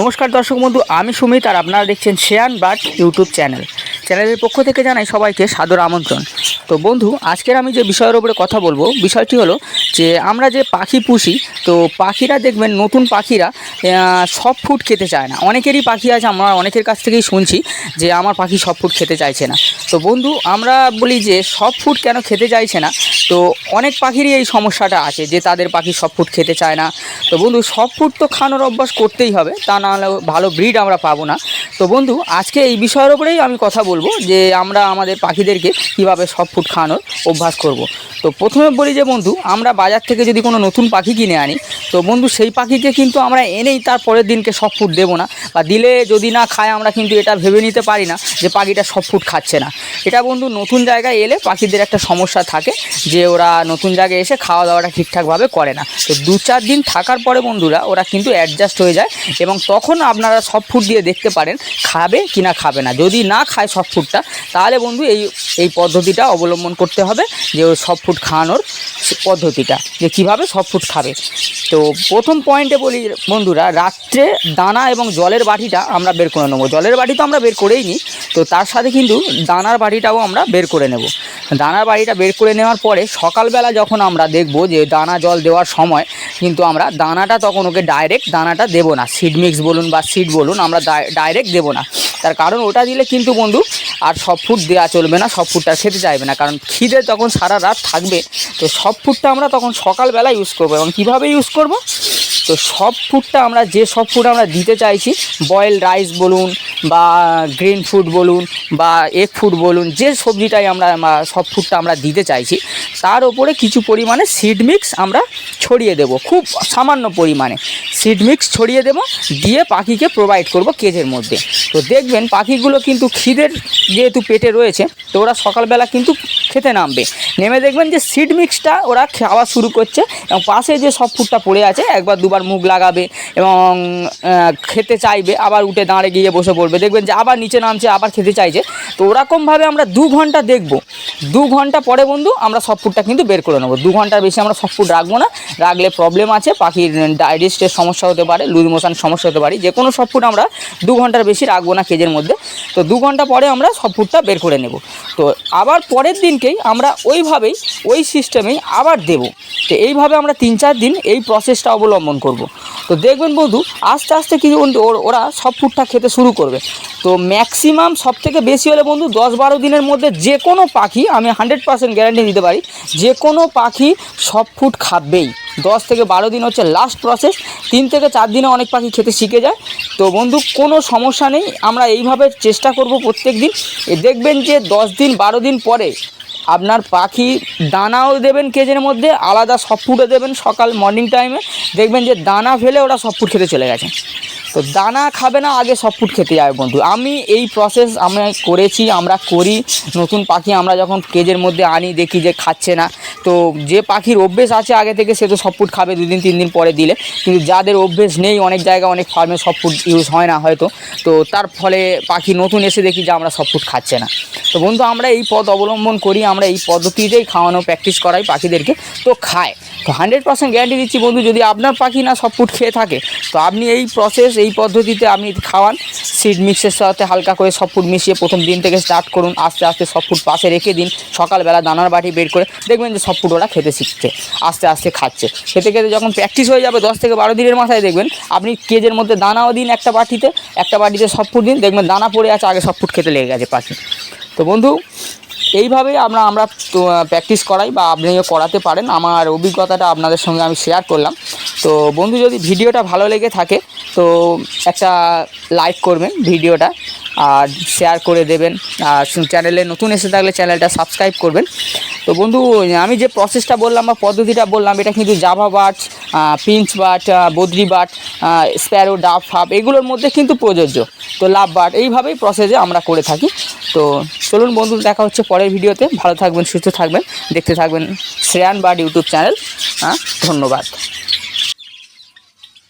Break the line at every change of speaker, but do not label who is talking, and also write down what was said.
নমস্কার দর্শক বন্ধু আমি সুমিত আর আপনারা দেখছেন শেয়ান বাট ইউটিউব চ্যানেল। চ্যানেলের পক্ষ থেকে জানাই সবাইকে সাদর আমন্ত্রণ। তো বন্ধু, আজকের আমি যে বিষয়ের উপরে কথা বলব, বিষয়টি হলো যে আমরা যে পাখি পুষি, তো পাখিরা দেখবেন নতুন পাখিরা সব ফুড খেতে চায় না। অনেকেরই পাখি আছে, আমরা অনেকের কাছ থেকেই শুনছি যে আমার পাখি সব ফুড খেতে চাইছে না। তো বন্ধু, আমরা বলি যে সব ফুড কেন খেতে চাইছে না? তো অনেক পাখিরই এই সমস্যাটা আছে যে তাদের পাখি সব ফুড খেতে চায় না। তো বন্ধু, সব ফুড তো খানোর অভ্যাস করতেই হবে, তা না হলে ভালো ব্রিড আমরা পাবো না। তো বন্ধু, আজকে এই বিষয়ের উপরেই আমি কথা বলব। যে আমরা আমাদের পাখিদেরকে কীভাবে সব ফুড খাওয়ানোর অভ্যাস করব। তো প্রথমে বলি যে বন্ধু, আমরা বাজার থেকে যদি কোনো নতুন পাখি কিনে আনি, তো বন্ধু সেই পাখিকে কিন্তু আমরা এনেই তার পরের দিনকে সব ফুড দেবো না। বা দিলে যদি না খায়, আমরা কিন্তু এটা ভেবে নিতে পারি না যে পাখিটা সব ফুড খাচ্ছে না। এটা বন্ধু নতুন জায়গায় এলে পাখিদের একটা সমস্যা থাকে যে ওরা নতুন জায়গায় এসে খাওয়া দাওয়াটা ঠিকঠাকভাবে করে না। তো দু চার দিন থাকার পরে বন্ধুরা, ওরা কিন্তু অ্যাডজাস্ট হয়ে যায় এবং তখন আপনারা সব ফুড দিয়ে দেখতে পারেন, খাবে কি না খাবে না। যদি না খায় সব ফুডটা তাহলে বন্ধু, এই এই পদ্ধতিটা অবলম্বন করতে হবে যে ওই সব ফুড খাওয়ানোর পদ্ধতিটা, যে কীভাবে সব ফুড খাবে। তো প্রথম পয়েন্টে বলি, বন্ধুরা, রাত্রে দানা এবং জলের বাটিটা আমরা বের করে নেব। জলের বাটি তো আমরা বের করেই নিই তো তার সাথে কিন্তু দানার বাটিটাও আমরা বের করে নেব। দানার বাড়িটা বের করে নেওয়ার পরে সকালবেলা যখন আমরা দেখব যে দানা জল দেওয়ার সময় কিন্তু আমরা দানাটা তখন ওকে ডাইরেক্ট দানাটা দেবো না। সিড মিক্স বলুন বা সিড বলুন আমরা ডাইরেক্ট দেবো না। তার কারণ ওটা দিলে কিন্তু বন্ধু আর সব ফুড দেওয়া চলবে না, সব ফুডটা খেতে চাইবে না। কারণ খিদে তখন সারা রাত থাকবে। তো সব ফুডটা আমরা তখন সকালবেলা ইউজ করব এবং কীভাবে ইউজ করব? তো সব ফুডটা আমরা, যে সব ফুড আমরা দিতে চাইছি বয়েল রাইস বলুন বা গ্রিন ফুড বলুন বা এগ ফুড বলুন, যে সবজিটাই আমরা সব ফুডটা আমরা দিতে চাইছি, তার ওপরে কিছু পরিমাণে সিড মিক্স আমরা ছড়িয়ে দেব, খুব সামান্য পরিমাণে। সিড মিক্স ছড়িয়ে দেব, দিয়ে পাখিকে প্রোভাইড করব কেজের মধ্যে। তো দেখবেন পাখিগুলো কিন্তু খিদের যেহেতু পেটে রয়েছে, তো ওরা সকালবেলা কিন্তু খেতে নামবে। নেমে দেখবেন যে সিড মিক্সটা ওরা খাওয়া শুরু করছে, এবং পাশে যে সব ফুডটা পড়ে আছে, একবার দুবার মুখ লাগাবে, এবং খেতে চাইবে, আবার উঠে দাঁড়ে গিয়ে বসে পড়বে। দেখবেন যে আবার নিচে নামছে, আবার খেতে চাইছে। তো ওরকমভাবে আমরা দু ঘণ্টা দেখব। দু ঘণ্টা পরে বন্ধু আমরা সব ফুডটা কিন্তু বের করে নেব। দু ঘণ্টার বেশি আমরা সব ফুড রাখব না। রাখলে প্রবলেম আছে, পাখির ডাইজেস্টের সমস্যা হতে পারে লুজ মোশন সমস্যা হতে পারে। যে কোনো সব ফুড আমরা দু ঘণ্টার বেশি রাখব না কেজের মধ্যে। তো দু ঘণ্টা পরে আমরা সব ফুডটা বের করে নেব। তো আবার পরের দিনকেই আমরা ওইভাবেই, ওই সিস্টেমেই আবার দেব। তো এইভাবে আমরা তিন চার দিন এই প্রসেসটা অবলম্বন করব। তো দেখবেন বন্ধু, আস্তে আস্তে কি বন্ধু ওর- ওরা সব ফুডটা খেতে শুরু করবে। তো ম্যাক্সিমাম সব থেকে বেশি হলে বন্ধু দশ বারো দিনের মধ্যে যে কোনো পাখি আমি হান্ড্রেড পার্সেন্ট গ্যারান্টি দিতে পারি, যে কোনো পাখি সব ফুড খাবেই। দশ থেকে বারো দিন হচ্ছে লাস্ট প্রসেস তিন থেকে চার দিনে অনেক পাখি খেতে শিখে যায়। তো বন্ধু কোনো সমস্যা নেই, আমরা এইভাবে চেষ্টা করব প্রত্যেক দিন। দেখবেন যে দশ দিন, বারো দিন পরে আপনার পাখি দানাও দেবেন কেজের মধ্যে, আলাদা সব ফুডও দেবেন সকাল মর্নিং টাইমে দেখবেন যে দানা ফেলে ওরা সব ফুড খেতে চলে গেছে। তো দানা খাবে না, আগে সব ফুড খেতে যাবে বন্ধু। আমি এই প্রসেস আমি করেছি, আমরা করি। নতুন পাখি আমরা যখন কেজের মধ্যে আনি, দেখি যে খাচ্ছে না। তো যে পাখির অভ্যেস আছে আগে থেকে, সে তো সব ফুড খাবে, দুদিন, তিন দিন পরে দিলে। কিন্তু যাদের অভ্যেস নেই, অনেক জায়গায়, অনেক ফার্মে সব ফুড ইউজ হয় না হয়তো। তো তার ফলে পাখি নতুন এসে দেখি যে আমরা সব ফুড খাচ্ছে না। তো বন্ধু, আমরা এই পথ অবলম্বন করি, আমরা এই পদ্ধতিতেই খাওয়ানো প্র্যাকটিস করাই পাখিদেরকে। তো খায়। তো হান্ড্রেড পার্সেন্ট গ্যারান্টি দিচ্ছি বন্ধু, যদি আপনার পাখি না সব ফুড খেয়ে থাকে, তো আপনি এই প্রসেস এই পদ্ধতিতে আপনি খাওয়ান। সিড মিক্সের সাথে হালকা করে সব ফুড মিশিয়ে প্রথম দিন থেকে স্টার্ট করুন। আস্তে আস্তে সব ফুড পাশে রেখে দিন। সকালবেলা দানার বাটি বের করে দেখবেন যে সব ওরা খেতে শিখছে, আস্তে আস্তে খাচ্ছে। খেতে খেতে যখন প্র্যাকটিস হয়ে যাবে দশ থেকে বারো দিনের মাথায় দেখবেন, আপনি কেজের মধ্যে দানাও দিন একটা বাটিতে একটা বাটিতে সব ফুড দিন, দেখবেন দানা পড়ে আছে, আগে সব ফুড খেতে লেগে গেছে পাখি তো বন্ধু, এইভাবেই আমরা আমরা প্র্যাকটিস করাই বা আপনিও করাতে পারেন, আমার অভিজ্ঞতাটা আপনাদের সঙ্গে আমি শেয়ার করলাম। তো বন্ধু, যদি ভিডিওটা ভালো লেগে থাকে, তো একটা লাইক করবেন ভিডিওটা। আর শেয়ার করে দেবেন। আর চ্যানেলে নতুন এসে থাকলে চ্যানেলটা সাবস্ক্রাইব করবেন। তো বন্ধু, আমি যে প্রসেসটা বললাম বা পদ্ধতিটা বললাম, এটা কিন্তু জাভা বাট পিঞ্চ বাট বদ্রি বাট স্প্যারো ডাব ফাব এগুলোর মধ্যে কিন্তু প্রযোজ্য। তো লাভ বাট এইভাবেই প্রসেসে আমরা করে থাকি। তো চলুন বন্ধু, দেখা হচ্ছে পরের ভিডিওতে। ভালো থাকবেন, সুস্থ থাকবেন, দেখতে থাকবেন শ্রেয়ান বাট ইউটিউব চ্যানেল হ্যাঁ ধন্যবাদ।